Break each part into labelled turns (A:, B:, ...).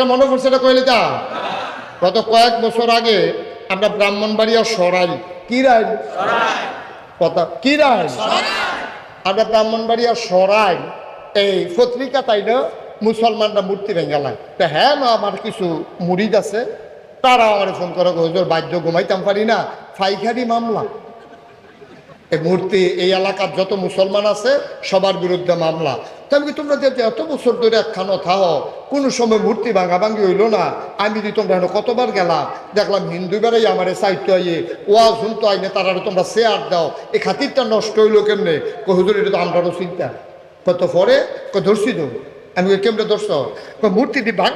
A: একটা মনে পড়ছে এটা কইলে তা? গত কয়েক বছর আগে আমরা ব্রাহ্মণবাড়িয়া সরাই কি রাই কথা কি রাই আমরা ব্রাহ্মণবাড়িয়া সরাই এই পত্রিকা তাই না মুসলমানরা মূর্তি ভেঙ্গালায় তা হ্যাঁ না আমার কিছু মুরিদ আছে তারা আমার ফোন করে হুজুর বাদ্য ঘুমাইতাম পারি না ফাইখারি মামলা। এই মূর্তি এই এলাকার যত মুসলমান আছে সবার বিরুদ্ধে মামলা। আমি তোমরা যে এত বছর ধরে একখানো থাও? কোনো সময় মূর্তি ভাঙা ভাঙি হইল না। আমি যদি তোমরা কতবার গেলাম, দেখলাম হিন্দু বেড়াই আমার সাহিত্য আইয়ে ওয়া শুনতো আইনে তারা তোমরা শেয়ার দাও। এই খাতিরটা নষ্ট হইল কেমনে? কই হুজুর, এটা তো আমরারও চিন্তা। কত পরে? ধরছি তো? আমি কেমনে ধরছ? মূর্তিটি ভাঙ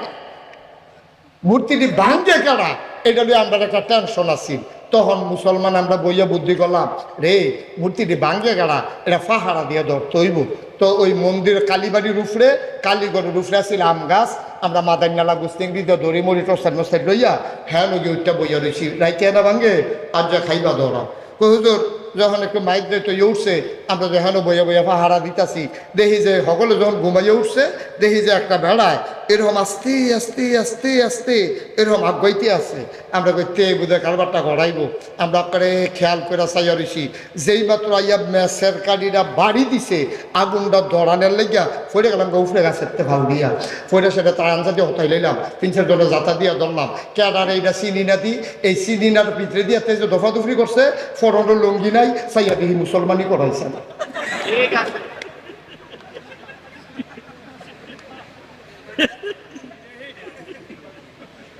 A: মূর্তিটি ভাঙছে কেনা এটা নিয়ে আমরা একটা টেনশন আছি তখন মুসলমান আমরা বইয়া বুদ্ধি করলাম, রে, মূর্তিটি ভাঙ্গে গেড়া এটা ফাহারা দিয়ে ধরতে হইব তো ওই মন্দির কালীবাড়ির উপরে কালীগড়ের উপরে আছে আম গাছ, আমরা মাদার নালা গুস্তিংড়ি দিয়ে দড়ি মরি টসার মশাই লইয়া হ্যাঁ নগি ওইটা বইয়া রয়েছি রাইতে না ভাঙ্গে আর যা খাইবা ধরা। হুজুর, যখন একটু মাইক দিয়ে তৈরি উঠছে আমরা যেখানে বইয়া বইয়া পাহারা দিতাছি, দেখি যে সকলে যখন ঘুমাইয়ে উঠছে, দেখি যে একটা বেড়ায়, এরকম আস্তে আস্তে আস্তে আস্তে, এরকম আগাইতে আছে। আমরা কইতে বুঝে কারবারটা গড়াইব। আমরা করে খেয়াল করে চাইয়া রইছি, যেই মাত্র আইয়া ম্যাচের কাড়িরা বাড়ি দিছে, আগুনটা দড়ানের লেগিয়া ফইরে গেলাম উফরে গাছের তে দিয়া। ফইরে সেটা তার আনসা দিয়ে হতাই লইলাম তিনশের জন্য যাতা দিয়া ধরলাম। কেডার এইটা চিনি না দি, এই চিনিনার ভিতরে দিয়া তেজে দফা দফরি করছে ফরনের লঙ্গি নাই, চাইয়া দিহি মুসলমানি করাইছে না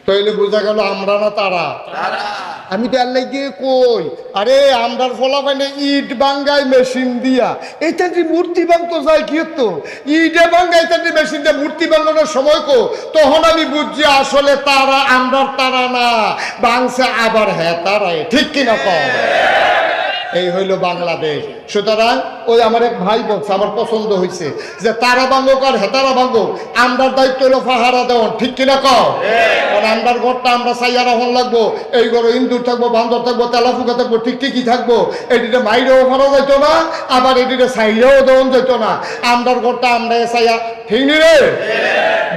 A: তাইলে বোঝা গেল আমরা না তারা? আমি তো আল্লাহ গিয়ে কই, আরে আমরার ইট বাঙ্গাই মেশিন দিয়া। এইটা যে মূর্তি বাংতো যায় কি তো ইটে বাঙ্গাই তার মেশিন দিয়ে মূর্তি বাঙ্গানোর সময় কো? তখন আমি বুঝছি আসলে তারা আমরার তারা না বাংছে আবার হ্যাঁ তারাই। ঠিক কিনা কম এই হইল বাংলাদেশ। সুতরাং ওই আমার এক ভাই বলছে আমার পছন্দ হয়েছে যে তারা ভাঙ্গক আর হেতারা ভাঙ্গক আমরার দায়িত্ব হলো পাহারা দেওয়ান ঠিক কিনা কও? কারণ আমরার ঘরটা আমরা সাইয়া রাখুন লাগবো এই ঘরে ইন্দুর থাকব বান্দর থাকব তেলাফুকা থাকব ঠিক ঠিকই থাকব? এটিতে মাইরেও ফারা যেত না আবার এটিতে সাইরেও দেওয়ান যেত না। আমরার ঘরটা আমরা সাইয়া ঠিক নি রে?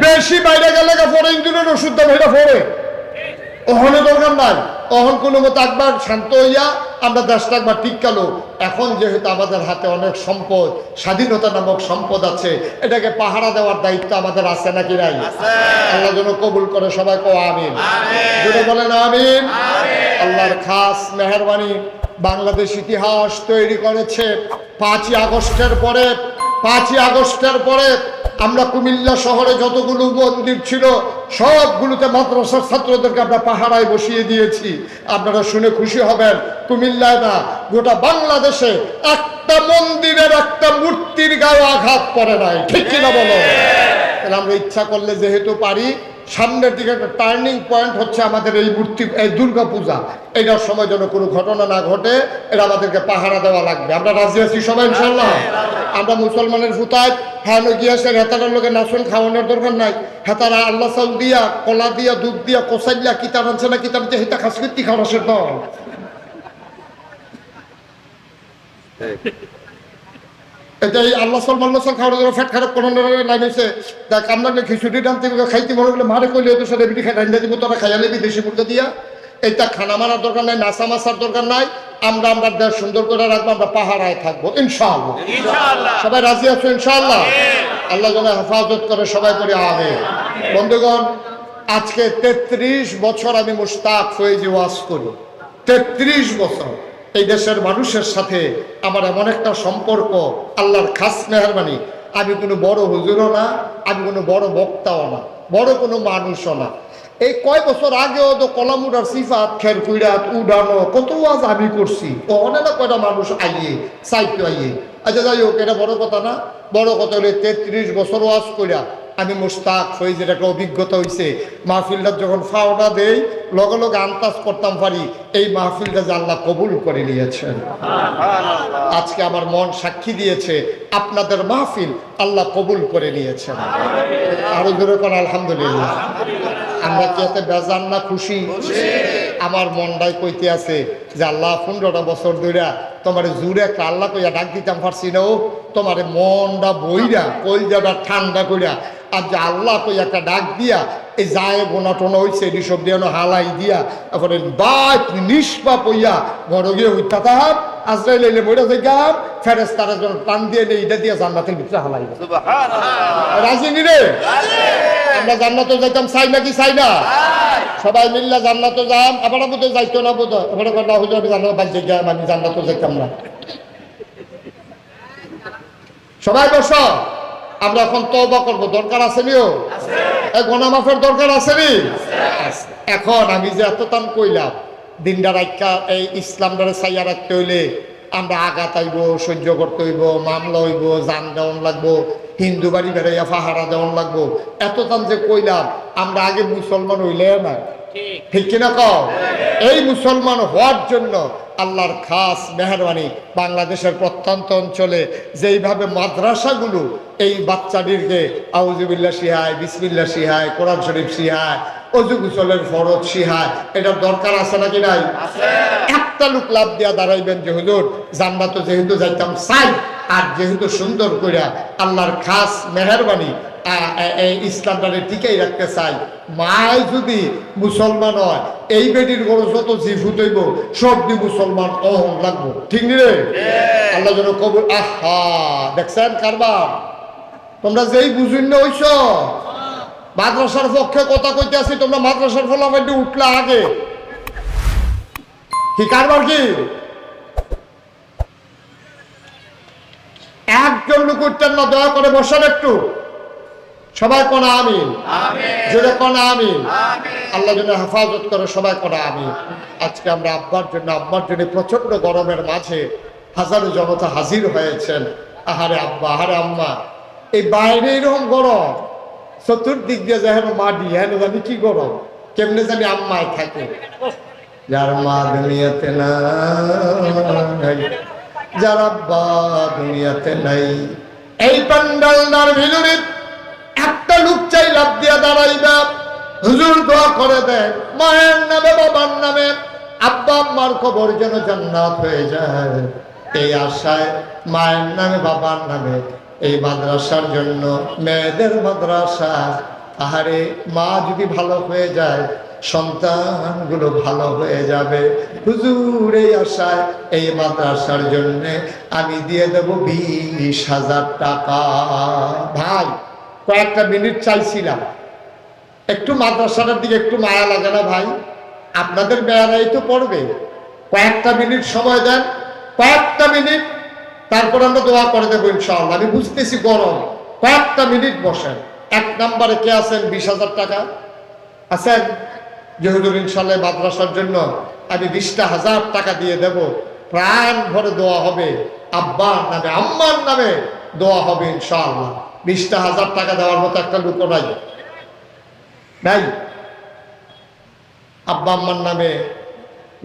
A: বেশি বাইরে গেলে পরে ইন্দুরের ওষুধ দেবো এটা পরে অহনে দরকার নাই। অহন কোনো মতো একবার শান্ত হইয়া আমরা দেশটা একবার টিকালো এখন যেহেতু আমাদের হাতে অনেক সম্পদ স্বাধীনতা নামক সম্পদ আছে এটাকে পাহারা দেওয়ার দায়িত্ব আমাদের আছে নাকি নাই? আল্লাহ যেন কবুল করে সবাই কো আমিন। যদি বলেন আমিন। আল্লাহর খাস মেহরবানি বাংলাদেশ ইতিহাস তৈরি করেছে পাঁচই আগস্টের পরে পাঁচই আগস্টের পরে আমরা কুমিল্লা শহরে যতগুলো মন্দির ছিল, সবগুলোতে মাদ্রাসার ছাত্রদেরকে আমরা পাহারায় বসিয়ে দিয়েছি। আপনারা শুনে খুশি হবেন, কুমিল্লায় না, গোটা বাংলাদেশে একটা মন্দিরের একটা মূর্তির গায়ে আঘাত পড়ে নাই। ঠিক কিনা বলো? আমরা ইচ্ছা করলে যেহেতু পারি সামনের দিকে একটা টার্নিং পয়েন্ট হচ্ছে আমাদের এই মূর্তি এই দুর্গা পূজা এটার সময় যেন কোনো ঘটনা না ঘটে এটা আমাদেরকে পাহারা দেওয়া লাগবে। আমরা রাজি আছি সবাই ইনশাল্লাহ আমরা মুসলমানের ফুতায় হ্যাঁ গিয়েছে হেতারার লোকে নাচন খাওয়ানোর দরকার নাই। হেতারা আল্লাহ চাউল দিয়া কলা দিয়া দুধ দিয়া কষাইলা কিতাব আনছে না কিতাব দিয়ে হেতা খাসকিতি খাওয়াসের দল। এটা এই আল্লাহ সাল সাল খাওয়ার জন্য ফ্যাট খারাপ কোনো লাইন হয়েছে। দেখ আমরা খিচুড়ি খাইতে মনে করলে মারে কইলে তো সেটা বিটি খাই রান্না দিব তোরা খাইয়া নেবি দেশি মুরগা দিয়া। এটা খানা মারার দরকার নাই নাসা মাসার দরকার নাই। আমরা আমরা দেশ সুন্দর করে রাখব আমরা পাহারায় থাকব ইনশাআল্লাহ। সবাই রাজি আছো ইনশাআল্লাহ? আল্লাহ যেন হেফাজত করে সবাই করে আবে বন্ধুগণ আজকে তেত্রিশ বছর আমি মুস্তাক হয়ে যে ওয়াজ করি। তেত্রিশ বছর। এই দেশের মানুষের সাথে আমার এমন একটা সম্পর্ক, আল্লাহর খাস মেহরবানি। আমি কোনো বড় হুজুরও না, আমি কোনো বড় বক্তাও না, বড় কোনো মানুষও না। এই কয় বছর আগেও তো কলামুডার সিফাত, খের কুইরাত, উডানো, কত ওয়াজ আমি করছি। ও অনেক কয়টা মানুষ আইয়ে সাইতে আইয়ে। আচ্ছা যাই হোক, এটা বড় কথা না। বড় কথা হলে তেত্রিশ বছর ওয়াজ কইরা আমি মুস্তাক ফৈজের একটা অভিজ্ঞতা হয়েছে মাহফিলটা যখন ফাওনা দেই, লগে লগে আন্তাজ করতাম পারি, এই মাহফিলটা আল্লাহ কবুল করে নিয়েছেন। আজকে আমার মন সাক্ষী দিয়েছে, আপনাদের মাহফিল আল্লাহ কবুল করে নিয়েছেন। আরও দূরে কোন আলহামদুলিল্লাহ। আমরা কি এতে বেজান না খুশি? আমার মনটাই কইতে আছে যে আল্লাহ পনেরোটা বছর ধরে তোমার জুড়ে একটা আল্লাহ কইয়া ডাক দিতাম পারছি না ও তোমার মনটা বইরা কলজাটা ঠান্ডা কইরা আর যে আল্লাহ কই একটা ডাক দিয়া এই যায় গোনা টোনা হইছে এটি সব দিয়ে হালাই দিয়া এখন বাই নিষ্পাপ হইয়া বড় গিয়ে হইতা তাহার আজরাইল এলে মইরা যাইগাম ফেরেস তারা যখন টান দিয়ে নেই এটা দিয়ে জান্নাতের ভিতরে হালাই রাজি নি রে আমরা জান্নাতে যাইতাম চাই নাকি চাই না? সবাই মিল্লা জান্নাতে যাম আবার বোধ যাইতো না বোধ এবারে হুজুর আমি জান্নাত বাজে গিয়ে আমি জান্নাতে যাইতাম না। সবাই বস, আমরা এখন তওবা করব। দরকার আছে নিও গোনা মাফের দরকার আছে নি? এখন আমি যে এত তান কইলাম, দিনটা রাখা এই ইসলামটারে চাইয়া রাখতে হইলে আমরা আঘাত আইব সহ্য করতে হইব, মামলা হইব, যান দেওয়ান লাগবো, হিন্দু বাড়ি বেড়াইয়া ফাহারা দেওয়ান লাগবো। এত তান যে কইলাম, আমরা আগে মুসলমান হইলে না। ঠিক কিনা কও? এই মুসলমান হওয়ার জন্য আল্লাহর খাস মেহরবানি বাংলাদেশের প্রত্যন্ত অঞ্চলে যেইভাবে মাদ্রাসাগুলো এই বাচ্চাদেরকে আউজুবিল্লা সিহায় বিসমিল্লা সিহায় কোরআন শরীফ সিহায় অজু গুসলের ফরজ সিহায় এটার দরকার আছে নাকি নাই? একটা লোক লাভ দিয়া দাঁড়াইবেন যে হুজুর জান্নাত যেহেতু যাইতাম চাই। আর যেহেতু সুন্দর কইরা আল্লাহর খাস মেহরবানি ইসলামটারে টিকাই রাখতে চাই। মায় যদি মুসলমান হয় এই বেটির গরু যত জিফুত হইব সব দি মুসলমান অহং লাগবো। ঠিক নি রে? আল্লাহ যেন কবুল আহা! দেখছেন কারবার? তোমরা যেই বুঝুন না হইছ মাদ্রাসার পক্ষে কথা কইতে আছি তোমরা মাদ্রাসার ফলাফাইতে উঠলে আগে। কি কারবার কি? একজন লোক উঠতেন না দয়া করে বসান একটু। সবাই কোনা আমিন? জোরে কোনা আমিন? আল্লাহ যেন হেফাজত করে সবাই কোনা আমিন। আজকে আমরা আব্বার জন্য আব্বার জন্য প্রচণ্ড গরমের মাঝে হাজারো জনতা হাজির হয়েছেন। আহারে আব্বা আহারে আম্মা। এই বাইরে এরকম গরম। চতুর্দিক দিয়ে যেন মাটি, হেন জানি কি গরম? কেমনে জানি আম্মায় থাকে। যার মা দুনিয়াতে নাই, যার আব্বা দুনিয়াতে নাই। এই প্যান্ডালটার ভিতরে একটা লোক চাই লাভ দিয়া দাঁড়াইবা। হুজুর দোয়া করে দেন মায়ের নামে, বাবার নামে। আব্বা, আম্মার খবর যেন জান্নাত হয়ে যায়। এই আশায় মায়ের নামে, বাবার নামে এই মাদ্রাসার জন্য। মেয়েদের মাদ্রাসা আহারে মা যদি ভালো হয়ে যায়, সন্তানগুলো ভালো হয়ে যাবে। হুজুর, এই আশায় এই মাদ্রাসার জন্য আমি দিয়ে দেব বিশ হাজার টাকা। ভাই, কয়েকটা মিনিট চাইছিলাম। একটু মাদ্রাসাটার দিকে একটু মায়া লাগে না ভাই? আপনাদের বেড়াই তো পড়বে। কয়েকটা মিনিট সময় দেন। কয়েকটা মিনিট তারপর আমরা দোয়া করে দেবো ইনশাআল্লাহ। আমি বুঝতেছি গরম। কয়েকটা মিনিট বসেন। এক নম্বরে কে আছেন? বিশ হাজার টাকা। আছেন? যেহুদুর ইনশাল্লাহ মাদ্রাসার জন্য আমি বিশটা হাজার টাকা দিয়ে দেব। প্রাণ ভরে দোয়া হবে। আব্বার নামে, আম্মার নামে দোয়া হবে ইনশাআল্লাহ। বিশটা হাজার টাকা দেওয়ার মতো একটা লোক নাই। নাই? আব্বা, আম্মার নামে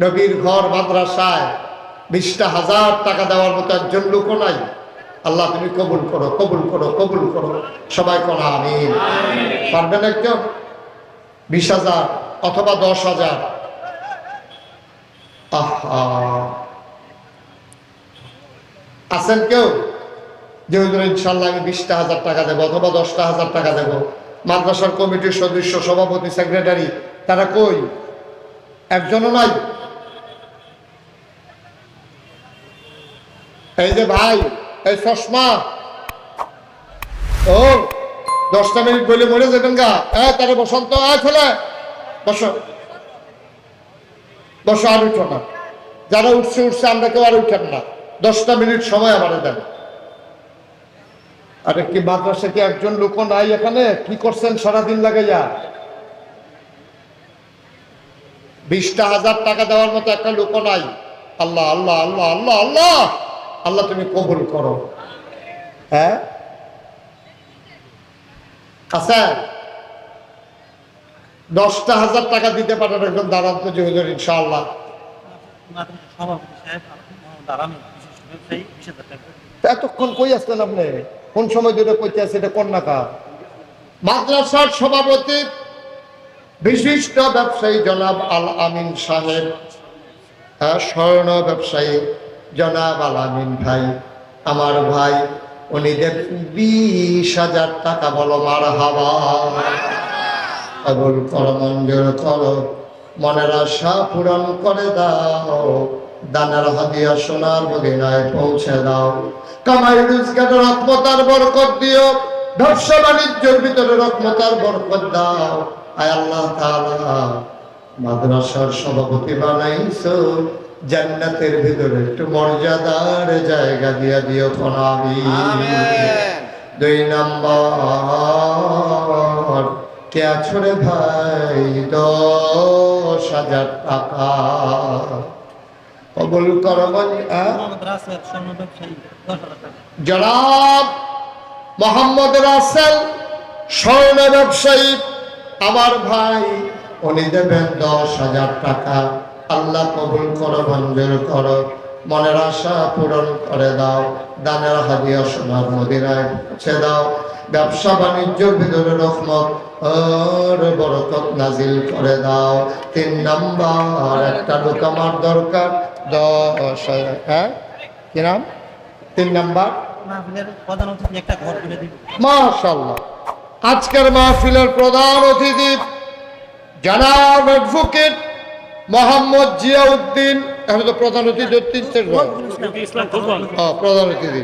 A: নবীর ঘর মাদ্রাসায় বিশটা হাজার টাকা দেওয়ার মতো একজন লোক নাই। আল্লাহ তুমি কবুল করো কবুল করো কবুল করো। সবাই করো আমি পারবেন একজন? বিশ হাজার অথবা দশ হাজার। আহা। আছেন কেউ? যে ইনশাল্লাহ আমি বিশটা হাজার টাকা দেবো অথবা দশটা হাজার টাকা দেবো। মাদ্রাসার কমিটির সদস্য, সভাপতি, সেক্রেটারি, তারা কই? একজনও নাই? এই যে ভাই, এই চশমা। ও, দশটা মিনিট বলে মরে যাবেন গা। হ্যাঁ তারে বসন্ত আয় ফেলে বসো। বসো আর উঠো না। যারা উঠছে উঠছে, আমরা কেউ আর উঠেন না। দশটা মিনিট সময় আমার দেন। আরে কি মাদ্রাসা কি একজন লোক নাই এখানে? কি করছেন সারাদিন লাগাইয়া? বিশটা হাজার টাকা দেওয়ার মতো একটা লোক নাই। আল্লাহ আল্লাহ আল্লাহ আল্লাহ আল্লাহ। আল্লাহ তুমি কবুল করো। হ্যাঁ? আচ্ছা দশটা হাজার টাকা দিতে পারেন একজন দাঁড়ান তো জহুদুর ইনশাআল্লাহ। এতক্ষণ কই আসলেন আপনি? কোন সময় ধরে কইতে আছে এটা কোন নাকা মাদ্রাসার সভাপতি বিশিষ্ট ব্যবসায়ী জনাব আল আমিন সাহেব। হ্যাঁ, স্বর্ণ ব্যবসায়ী। জনাব আল আমিন ভাই, আমার ভাই, উনি দেবেন বিশ হাজার টাকা বলো মার হাওয়া কবুল কর, মঞ্জুর করো, মনের আশা পূরণ করে দাও, দানার হাদিয়া সোনার মদিনায় পৌঁছে দাও। কামাই রোজগারের রকমতার বরকত দিও, ব্যবসা বাণিজ্যের ভিতরে রকমতার বরকত দাও। আয় আল্লাহ তাআলা, মাদ্রাসার সভাপতি বানাইছো জান্নাতের ভিতরে একটু মর্যাদার জায়গা দিয়া দিও আমি দুই নম্বর কে ছড়ে ভাই? দশ হাজার টাকা। কবুল করবেন
B: টাকা
A: জনাব মোহাম্মদ রাসেল স্বর্ণ ব্যবসায়ী। আমার ভাই উনি দেবেন দশ হাজার টাকা। আল্লাহ কবুল করো মঞ্জুর করো। মনের আশা পূরণ করে দাও। দানের হাদিয়া সোনার মদিনায় পৌঁছে দাও। ব্যবসা বাণিজ্যের ভিতরে রহমত আর বরকত নাজিল করে দাও। তিন নাম্বার একটা লোক আমার দরকার দশ হ্যাঁ? কি নাম? তিন নাম্বার? মাশাল্লাহ আজকের মাহফিলের প্রধান অতিথি জানাব অ্যাডভোকেট মোহাম্মদ জিয়াউদ্দিন, এখন তো প্রধান অতিথি প্রধান অতিথি।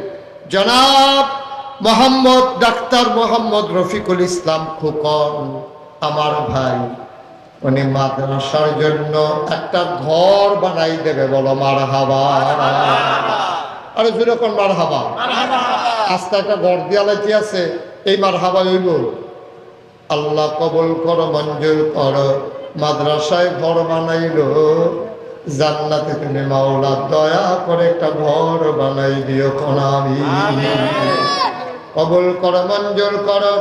A: জনাব মোহাম্মদ ডাক্তার মোহাম্মদ রফিকুল ইসলাম খুকন, আমার ভাই। উনি মাদ্রাসার জন্য একটা ঘর বানাই দেবে, বলো মার হাবা আরে যেরকম মার হাবা আস্তে একটা ঘর দেওয়ালাইতে আছে। এই মার হাবা হইব। আল্লাহ কবল করো, মঞ্জুর করো। মাদ্রাসায় ঘর বানাইলো। জান্নাতে তুমি মাওলা দয়া করে একটা ঘর বানাই দিও কোনামি কবল কর মঞ্জুর করো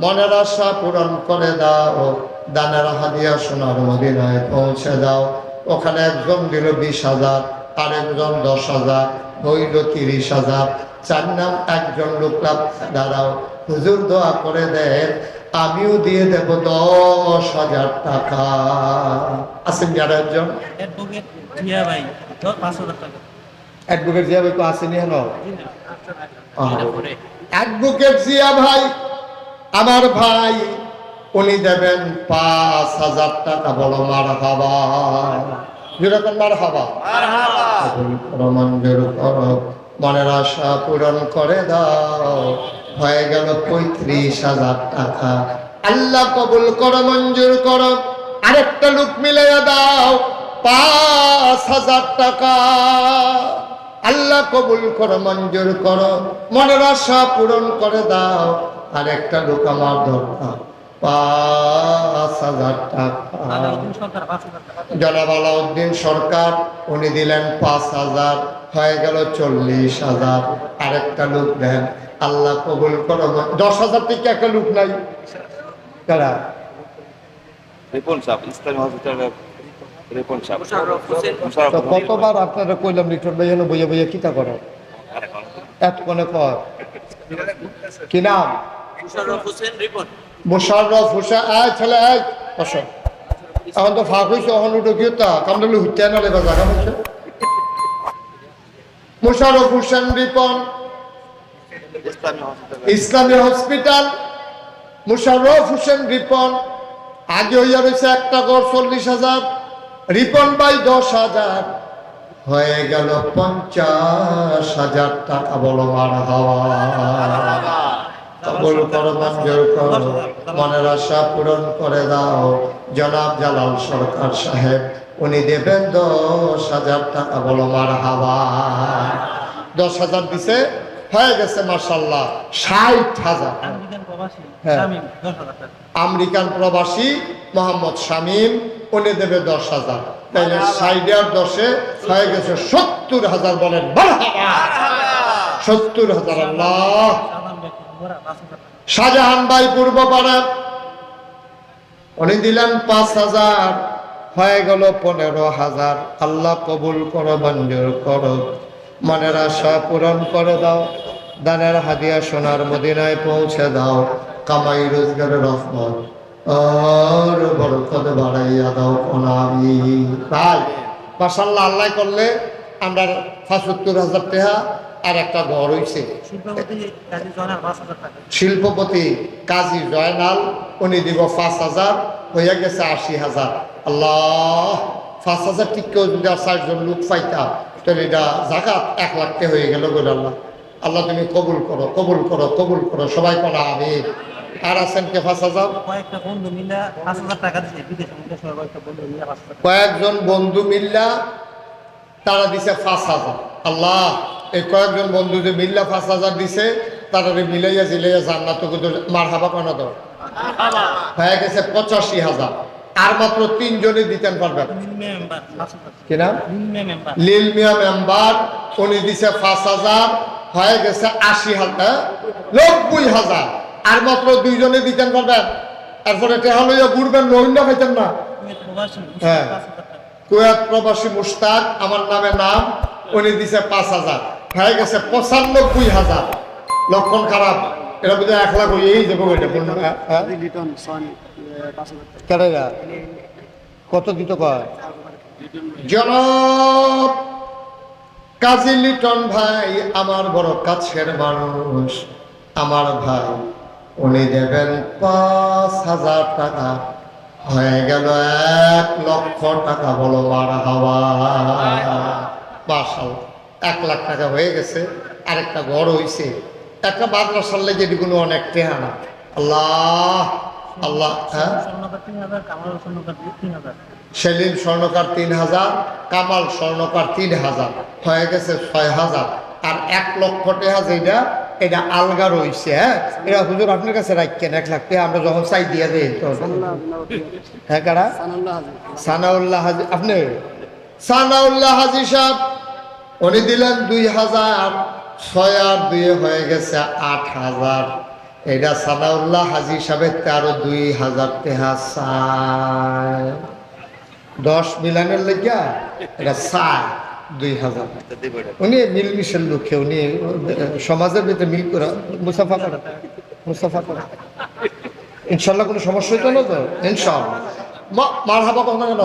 A: মনের আশা পূরণ করে দাও। দানের হাদিয়া সোনার মদিনায় পৌঁছে দাও। ওখানে একজন দিল বিশ হাজার আরেকজন দশ হাজার হইল তিরিশ হাজার। চার নাম একজন লোকলাম দাঁড়াও। হুজুর দোয়া করে দেন। আমিও দিয়ে দেব দশ হাজার টাকা। আছেন যারা একজন।
B: অ্যাডভোকেট জিয়া ভাই
A: তো আসেনি হেন অ্যাডভোকেট জিয়া ভাই আমার ভাই উনি দেবেন পাঁচ হাজার টাকা। বলো মার হাবা যেরকম মার হাবা মঞ্জুর মনের আশা পূরণ করে দাও। হয়ে গেল পঁয়ত্রিশ হাজার টাকা। আল্লাহ কবুল করো মঞ্জুর করো। আরেকটা লোক মিলাইয়া দাও পাঁচ হাজার টাকা। আল্লাহ কবুল করো মঞ্জুর করো। মনের আশা পূরণ করে দাও। আর একটা লোক আমার দরকার পাঁচ হাজার টাকা।
B: আলাউদ্দিন সরকার পাঁচ হাজার টাকা।
A: জনাব আলাউদ্দিন সরকার উনি দিলেন পাঁচ হাজার হয়ে গেল চল্লিশ হাজার। আরেকটা লোক দেন আল্লাহ কবুল করো দশ হাজার থেকে একটা লোক নাই। কারা
C: রিপন সাহেব ইসলামী হসপিটালের রিপন সাহেব।
A: কতবার আপনারা কইলাম লিটন ভাই যেন বইয়া বইয়া কিতা করো? এত কোনে কর। কি নাম?
B: মুশাররফ হোসেন
A: মোশাররফ হোসেন আয় ছেলে আয়। বসো। এখন তো ফাঁক হয়েছে এখন উঠে গিয়ে তা। কামড়ালে হুইতে না লেবা জায়গা হচ্ছে মোশাররফ হোসেন রিপন।
C: ইসলামী হসপিটাল।
A: মুশাররফ হোসেন রিপন। আগে হইয়া রয়েছে একটা গড় চল্লিশ হাজার, রিপন বাই দশ হাজার। হয়ে গেল পঞ্চাশ হাজার টাকা বলো মার হাওয়া মনের আশা পূরণ করে দাও। জনাব জালাল সরকার সাহেব, উনি দেবেন দশ হাজার টাকা বলো মার হাওয়া। দশ হাজার দিছে হয়ে গেছে মার্শাল্লাহ ষাট হাজার।
B: আমেরিকান প্রবাসী?
A: হ্যাঁ। আমেরিকান প্রবাসী মোহাম্মদ শামীম উনি দেবে দশ হাজার। তাইলে আর দশে হয়ে গেছে সত্তর হাজার বলেন সত্তর হাজার আল্লাহ। শাহজাহান ভাই পূর্বপাড়া উনি দিলেন পাঁচ হাজার হয়ে গেল পনেরো হাজার। আল্লাহ কবুল করো মঞ্জুর করো। মনের আশা পূরণ করে দাও। দানের হাদিয়া সোনার মদিনায় পৌঁছে দাও। কামাই রোজগারের রহমত আর বরকত বাড়াইয়া দাও কোনামি তাই মাসাল্লাহ আল্লাহ করলে আমরা পঁচাত্তর হাজার টাকা আর একটা ঘর হইছে।
B: শিল্পপতি কাজী জয়নাল
A: উনি দিব পাঁচ হাজার হইয়া গেছে আশি হাজার। আল্লাহ পাঁচ হাজার টিকেও যদি আর চারজন লোক পাইতা তাহলে এটা জাকাত এক লাখতে হয়ে গেল গো আল্লাহ। আল্লাহ তুমি কবুল করো কবুল করো কবুল করো সবাই করা আমি আর আছেন কে? পাঁচ হাজার। কয়েকজন বন্ধু মিল্লা তারা দিছে পাঁচ হাজার। আল্লাহ এই কয়েকজন বন্ধু যে মিল্লা পাঁচ হাজার দিছে তারা মিলাইয়া জিলাইয়া জান্নাত মার হাবা কেন দাও। হয়ে গেছে পঁচাশি হাজার। আর মাত্র তিনজনে দিতেন পারবেন। কি নাম?
B: মেম্বার
A: উনি দিছে পাঁচ হাজার হয়ে গেছে আশি হাজার নব্বই হাজার। আর মাত্র দুইজনে দিতেন পারবেন। তারপরে টেহা লইয়া ঘুরবেন রোহিঙ্গা পাইতেন না? হ্যাঁ। কুয়েত প্রবাসী মুস্তাক আমার নামে নাম উনি দিছে পাঁচ হাজার। হয়ে গেছে পঁচানব্বই হাজার। লক্ষণ খারাপ। এটা বুঝে এক লাখ হয়ে এই যাব এটা কেন কত দিত কয়? জনাব কাজী লিটন ভাই আমার বড় কাছের মানুষ। আমার ভাই উনি দেবেন পাঁচ হাজার টাকা। হয়ে গেল এক লক্ষ টাকা বলো মার হাওয়া। মাসাল এক লাখ টাকা হয়ে গেছে আরেকটা ঘর হইছে। একটা মাদ্রাসার লেগে এগুলো অনেক টেহানা। আল্লাহ আল্লাহ হ্যাঁ? সেলিম স্বর্ণকার তিন হাজার, কামাল স্বর্ণকার তিন হাজার, হয়ে গেছে ছয় হাজার। আর এক লক্ষ টাকা যেটা এটা আলগা রয়েছে হ্যাঁ? এটা হুজুর আপনার কাছে রাখছেন এক লাখ টাকা আমরা যখন চাই দিয়ে দিই হ্যাঁ কারা? সানাউল্লাহ হাজি, আপনি? সানাউল্লাহ হাজি সাহেব, উনি দিলেন দুই হাজার ছয় আর দুয়ে হয়ে গেছে আট হাজার। এটা সানাউল্লাহ হাজি সাহেবের তেরো দুই হাজার তেহা দশ মিলানের লেগিয়া এটা চায় দুই হাজার। উনি মিলমিশের লোকে উনি সমাজের ভিতরে মিল করে মুসাফা করে মুসাফা করে। ইনশাল্লাহ কোনো সমস্যা হইতো না তো? ইনশাল্লাহ। মার হাবা কথা কেন?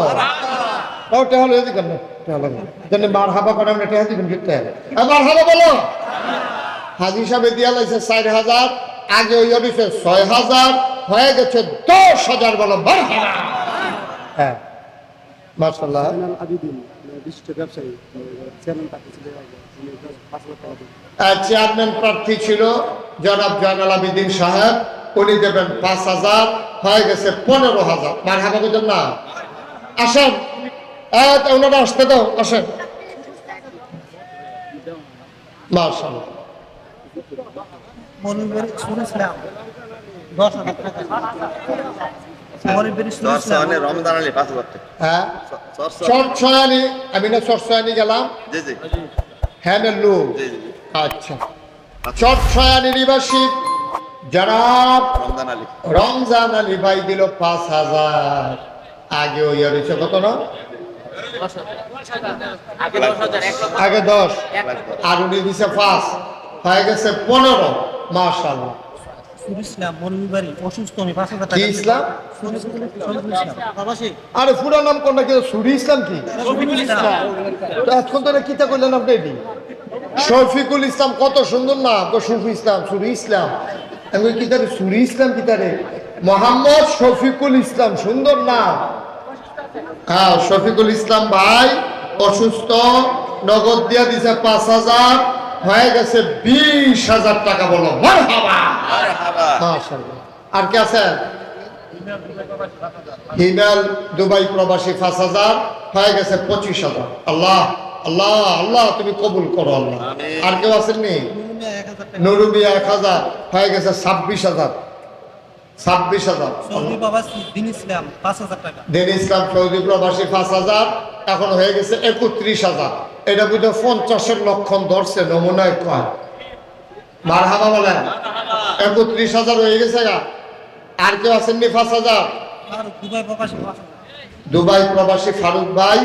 A: ও টেহা লয়ে দিবেন মার হাবা করে আমরা টেহা দিবেন কিন্তু মার হাবা বলো হাজি সাহেব দিয়া লাইছে চার হাজার আগে ওই দিছে ছয় হাজার হয়ে গেছে দশ হাজার বলো মার হাবা হ্যাঁ মার্শাল্লাহ
D: মানে চেয়ারম্যান
A: চেয়ারম্যান প্রার্থী ছিল জনাব জয়নাল আবিদিন সাহেব। উনি দেবেন পাঁচ হাজার হয়ে গেছে পনেরো হাজার। মার হাবা না? আসেন। ওনারা আসতে দাও আসেন। মার্শাল
B: মনিবের দশ হাজার টাকা।
A: হ্যাঁ।
C: চর চর
A: চট ছয়ানি আমি না চট গেলাম।
C: জি জি।
A: হ্যাঁ না লো।
C: জি জি
A: আচ্ছা। চট নিবাসী জনাব
C: রমজান আলী।
A: রমজান ভাই দিল পাঁচ হাজার। আগে ওই আর হইছে কত না? আগে দশ। আর উনি দিছে পাঁচ। হয়ে গেছে পনেরো।
B: হাজার
A: কি
B: টাকা শফিকুল ইসলাম
A: আরে পুরো নাম কোনটা কি সুরি ইসলাম কি?
B: শফিকুল
A: তো কিতা করলেন আপনি? এটি শফিকুল ইসলাম কত সুন্দর নাম তো সুফি ইসলাম সুরি ইসলাম। আমি বলি, কিতারে সুরি ইসলাম কি কিতারে মোহাম্মদ শফিকুল ইসলাম সুন্দর নাম হ্যাঁ শফিকুল ইসলাম ভাই অসুস্থ নগদ দিয়া দিছে পাঁচ হাজার হয়ে গেছে বিশ হাজার টাকা বলো।
C: আরে হাবা
A: মাশাআল্লাহ। আর কে আছেন? হিমেল দুবাই প্রবাসী পাঁচ হাজার হয়ে গেছে পঁচিশ হাজার। আল্লাহ আল্লাহ আল্লাহ তুমি কবুল করো আল্লাহ। আর কেউ আসেননি
B: হাজার টাকা।
A: নুরুবিয়া এক হাজার হয়ে গেছে ছাব্বিশ হাজার। ছাব্বিশ হাজার।
B: সৌদি প্রবাসী দিন ইসলাম পাঁচ হাজার টাকা।
A: দিন ইসলাম সৌদি প্রবাসী পাঁচ হাজার এখন হয়ে গেছে একত্রিশ হাজার। এটা পঞ্চাশের লক্ষণ ধরছে নমুনায় কয়। মার হাবা বলেন। একত্রিশ হাজার হয়ে গেছে আর কেউ আসেননি পাঁচ হাজার?
B: দুবাই প্রবাসী
A: ফারুক ভাই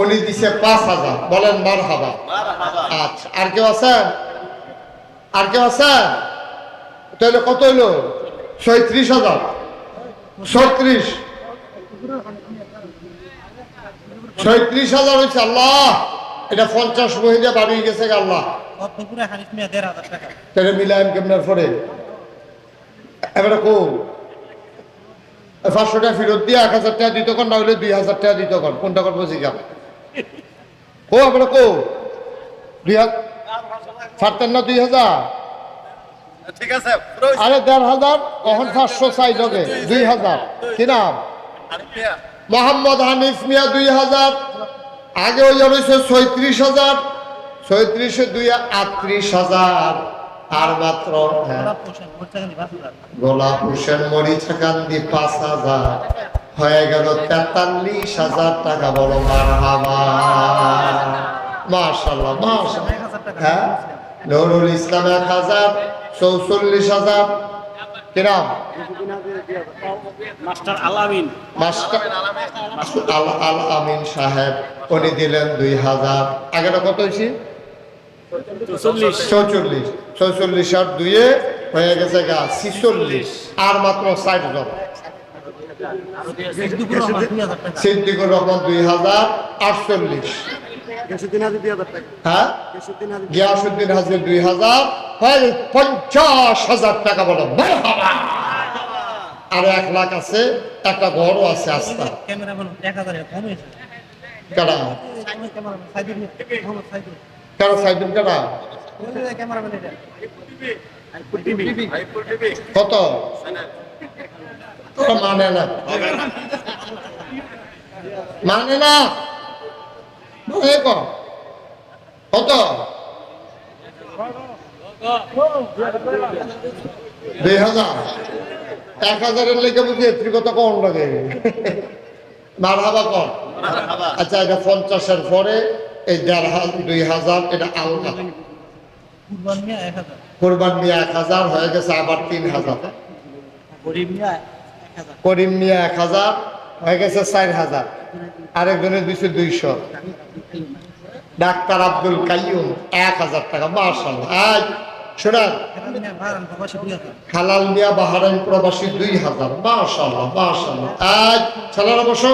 A: উনি দিছে পাঁচ হাজার। বলেন মার হাবা আচ্ছা আর কেউ আছেন? আর কেউ আছেন? তাহলে কত হইল? ছয়ত্রিশ হাজার। ছত্রিশ ছয়ত্রিশ হাজার হয়েছে আল্লাহ। এটা পঞ্চাশ মহিলা বাড়িয়ে গেছে আল্লাহ। তাহলে মিলাম পরে? এবারে কো, পাঁচশো টাকা ফেরত দিয়ে এক হাজার টাকা দিত কর, না হলে দুই হাজার টাকা দিত কর। কোনটা করব জিজ্ঞা কো কো। দুই হাজার ছাড়তেন না দুই হাজার?
C: ঠিক আছে
A: আরে দেড় হাজার কখন পাঁচশো চাই লগে দুই হাজার। কি নাম? মোহাম্মদ হানিফ মিয়া দুই হাজার। আগে ওই রয়েছে ছয়ত্রিশ হাজার ছয়ত্রিশে দুই আটত্রিশ হাজার। আর মাত্র হ্যাঁ।
B: গোলাপ হোসেন মোরচাগানি পাঁচ হাজার
A: মরিচা কান্দি পাঁচ হাজার। হয়ে গেল তেতাল্লিশ হাজার টাকা বড় মার হাবা মার্শাল্লাহ মার্শাল্লাহ হ্যাঁ? নুরুল ইসলাম এক হাজার চৌচল্লিশ হাজার। কিরাম
D: দিয়ে
B: মাস্টার
A: আল আল আমিন সাহেব উনি দিলেন দুই হাজার। আগেটা কত হয়েছে?
B: চল্লিশ
A: চৌচল্লিশ। চৌচল্লিশ আর দুইয়ে হয়ে গেছে গা ছিচল্লিশ। আর মাত্র ষাট জন। সিদ্দিকুর রহমান দুই হাজার আটচল্লিশ। হ্যাঁ? গিয়াসুদ্দিন হাজির দুই হাজার পঞ্চাশ হাজার টাকা বলো। আর এক লাখ আছে একটা ঘরও আছে আস্থা
B: ক্যামেরাম্যান এক হাজার কম হয়েছে?
A: কারা
B: ক্যামেরাম্যান সাইদুল মোহাম্মদ সাইদুল
A: কারা সাইদুল কারা কত? মানে না। মানে না। কত? দুই হাজার। এক হাজারের লেগে বুঝি এত্রি কত কম লাগে। মার হাবা কম আচ্ছা এটা পঞ্চাশের পরে এই দেড় হাজার দুই হাজার এটা আলগা
B: কুরবান এক হাজার।
A: কোরবান মিয়া এক হাজার হয়ে গেছে আবার তিন হাজার। করিম মিয়া এক হাজার। হয়ে গেছে চার হাজার। আরেকজনের দিচ্ছে দুইশো। ডাক্তার আব্দুল কাইয়ুম এক হাজার টাকা মার্শাল আজ শোনান।
B: হেলাল মিয়া প্রবাসী দুই হাজার
A: হালাল মিয়া বাহারাইন প্রবাসী দুই হাজার মার্শাল্লাহ মার্শাল্লাহ আজ ছেলেরা বসো।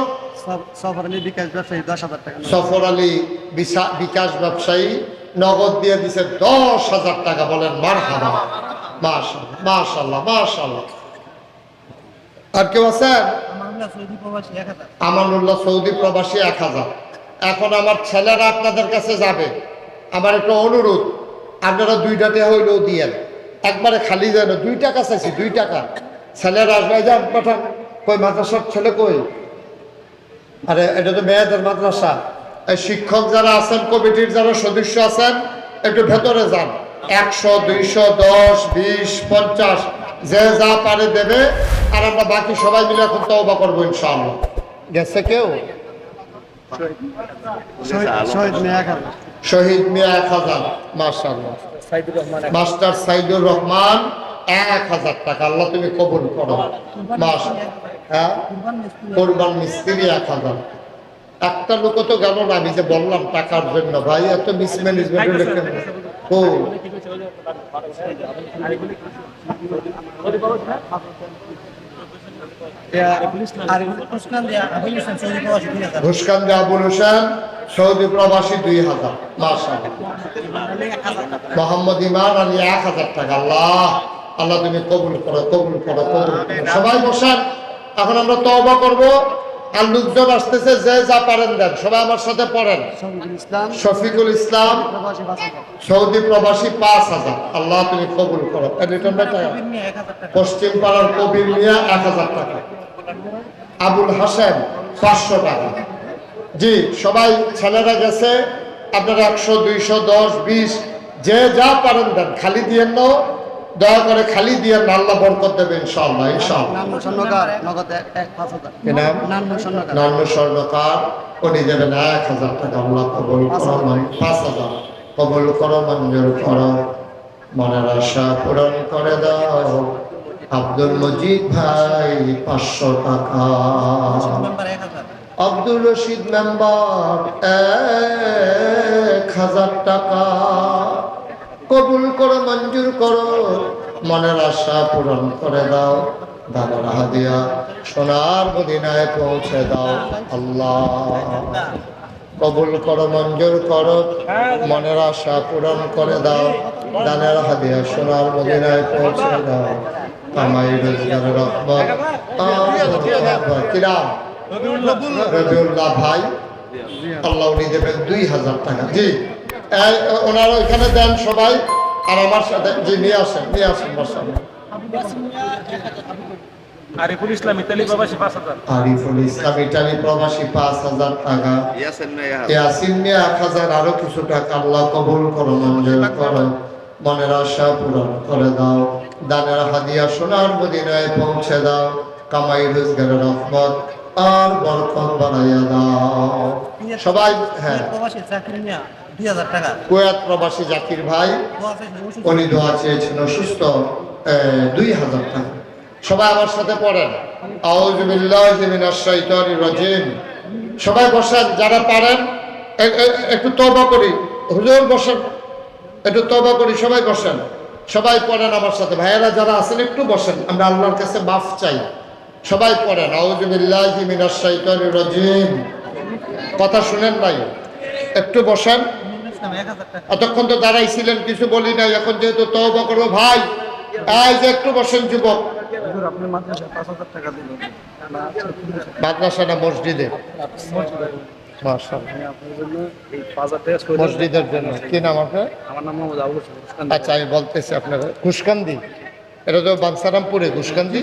D: সফর আলী বিকাশ ব্যবসায়ী দশ হাজার টাকা।
A: সফর আলী বিকাশ ব্যবসায়ী নগদ দিয়ে দিছে দশ হাজার টাকা বলেন মার হাবা মার্শাল্লাহ মার্শাল্লাহ মার্শাল্লাহ আর কেউ আমানুল্লাহ সৌদি প্রবাসী এক হাজার। এখন আমার ছেলেরা আপনাদের কাছে যাবে। আমার একটা অনুরোধ, আপনারা দুইটাতে হইলেও দিয়েন। একবারে খালি যেন দুই টাকা চাইছি, দুই টাকা। ছেলেরা আসবে যান পাঠান কই মাদ্রাসার ছেলে কই? আরে, এটা তো মেয়েদের মাদ্রাসা। এই শিক্ষক যারা আছেন, কমিটির যারা সদস্য আছেন, একটু ভেতরে যান। একশো, দুইশো, দশ, বিশ, পঞ্চাশ, যে যা পারে দেবে। আর আমরা বাকি সবাই মিলে এখন তওবা করব ইনশাআল্লাহ। গেছে কেউ?
D: শহীদ- মিয়া এক হাজার
A: মার্শাল্লাহ মাস্টার সাইদুর রহমান এক হাজার টাকা। আল্লাহ তুমি কবুল করো। মাস হ্যাঁ?
B: কোরবান
A: মিস্ত্রি এক হাজার। একটা লোক তো গেল না আমি যে বললাম টাকার জন্য। ভাই এত মিসম্যানেজমেন্ট লেখেন ও।
B: সৌদি প্রবাসী দুই হাজার।
A: ইমান এক হাজার টাকা। আল্লাহ আল্লাহ তুমি কবুল করো কবুল করো কবুল করো। সবাই বসান, এখন আমরা তবা করব। আর লোকজন আসতেছে যে যা পারেন দেন। সবাই আমার সাথে পড়েন। শফিকুল ইসলাম সৌদি প্রবাসী পাঁচ হাজার। আল্লাহ তুমি কবুল করো। পশ্চিম পাড়ার কবির মিয়া এক হাজার টাকা। আবুল হাসেন পাঁচশো টাকা। জি সবাই ছেলেরা গেছে আপনারা একশো দুইশো দশ বিশ যে যা পারেন দেন। খালি দিয়ে না দয়া করে খালি আল্লাহ বরকত দেবে ইনশাল্লাহ ইনশাল্লাহ
D: নান্ন স্বর্ণকার নগদ এক এক পাঁচ হাজার।
A: কি নাম?
D: নান্ন স্বর্ণকার
A: নান্য স্বর্ণকার উনি দেবেন এক হাজার টাকা আল্লাহ কবল করো মান- পাঁচ হাজার কবল করো মঞ্জুর করো। মনের আশা পূরণ করে দাও। আব্দুল মজিদ ভাই পাঁচশো টাকা। আব্দুল রশিদ মেম্বার এক হাজার টাকা। কবুল করো মঞ্জুর করো। মনের আশা পূরণ করে দাও দাদার হাদিয়া সোনার মদিনায় পৌঁছে দাও। আল্লাহ। কবুল করো মঞ্জুর করো মনের আশা পূরণ করে দাও দানের হাদিয়া সোনার মদিনায় পৌঁছে দাও। কামাই রোজগার রহমত। কিরাম। রবিউল্লাহ ভাই আল্লাহ উনি দেবেন দুই হাজার টাকা। জি। ওনারা ওইখানে দেন সবাই আর আমার সাথে জি নিয়ে আসেন নিয়ে আসেন বসান
B: আরিফুল ইসলাম ইতালি প্রবাসী পাঁচ হাজার।
A: আরিফুল ইসলাম ইটালি প্রবাসী পাঁচ হাজার টাকা।
C: ইয়াসিন মিয়া।
A: এক হাজার আরও কিছু টাকা আল্লাহ কবুল করো মঞ্জুর করো। মনের আশা পূরণ করে দাও। দানের হাদিয়া সোনার মদিনায় পৌঁছে দাও। কামাই রোজগারের রহমত আর বরকত বাড়াইয়া দাও। সবাই হ্যাঁ।
B: টাকা।
A: কুয়েত প্রবাসী জাকির ভাই, উনি দোয়া চেয়েছেন অসুস্থ দুই হাজার টাকা। সবাই আমার সাথে পড়েন। আউজুবিল্লাহি মিনাশ শাইতানির রাজিম। সবাই বসেন, যারা পারেন একটু তওবা করি। হুজুর বসেন, একটু তওবা করি, সবাই বসেন। সবাই পড়েন আমার সাথে। ভাইয়েরা যারা আছেন, একটু বসেন। আমরা আল্লাহর কাছে মাফ চাই। সবাই পড়েন। আউজুবিল্লাহি মিনাশ শাইতানির রাজিম। কথা শুনেন নাই? একটু বসেন। এতক্ষণ তো দাঁড়াইছিলেন কিছু বলি নাই এখন যেহেতু তওবা করব ভাই যে একটু বসেন যুবক।
D: দিল
A: মাদ্রাসা না মসজিদে? মাশাআল্লাহ।
D: আমি আপনার জন্য এই পাঁচ হাজার টাকা করে
A: মসজিদের জন্য। কি নাম আপনার?
D: আমার
A: আচ্ছা আমি বলতেছি এটা তো বানসারামপুরে ঘুষকান্দি।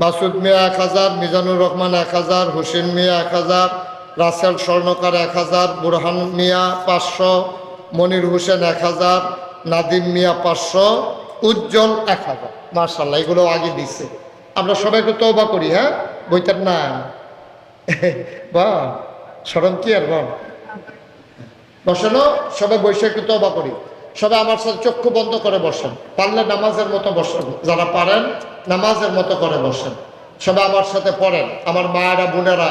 A: মাসুদ মিয়া এক হাজার মিজানুর রহমান এক হাজার হোসেন মিয়া এক হাজার রাসেল স্বর্ণকার এক হাজার, বুরহান মিয়া পাঁচশো, মনির হোসেন এক হাজার, নাদিম মিয়া পাঁচশো, উজ্জ্বল এক হাজার। মার্শাল্লাহ এগুলো আগে দিচ্ছে আমরা সবাই একটু তৌবা করি হ্যাঁ? বইটার নাম? বা সরম কি আর বল? বসানো, সবাই বসে একটু তবা করি। সবাই আমার সাথে চক্ষু বন্ধ করে বসেন। পারলে নামাজের মতো বসেন। যারা পারেন, নামাজের মতো করে বসেন। সবাই আমার সাথে পড়েন। আমার মায়েরা, বোনেরা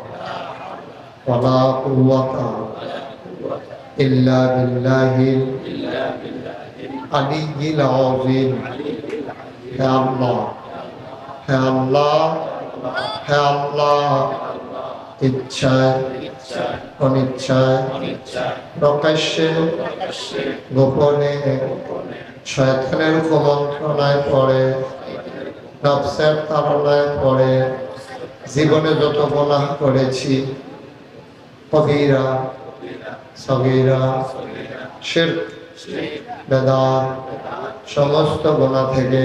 A: ولا قوة إلا بالله العلي العظيم হে আল্লাহ হে আল্লাহ হে আল্লাহ ইচ্ছায় অনিচ্ছায় প্রকাশ্যে গোপনে শয়তানের কুমন্ত্রণায় পড়ে নফসের তাড়নায় পড়ে জীবনে যত গুনাহ করেছি সমস্ত গুনাহ থেকে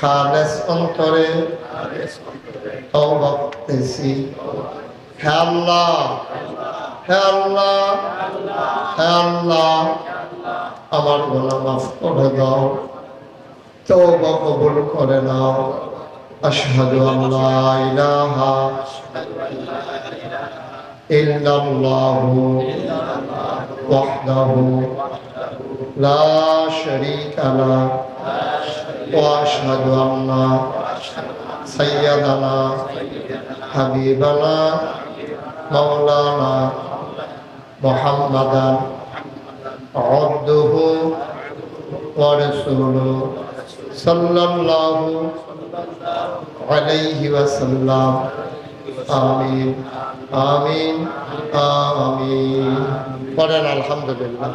A: খালেস অন্তরে তওবা করতেছি। হে আমার গুনাহ মাফ করে দাও, তওবা কবুল করে নাও। আশহাদু আল্লা ইল্লাল্লাহু ওয়াহদাহু লা শারীকা লাহু ওয়া আশহাদু আন্না সাইয়্যিদানা হাবিবানা মাওলানা মুহাম্মাদান আবদুহু ওয়া রাসূলুহু সাল্লাল্লাহু আলাইহি ওয়াসাল্লাম। আমিন আমিন আমিন। পড়েন আলহামদুলিল্লাহ।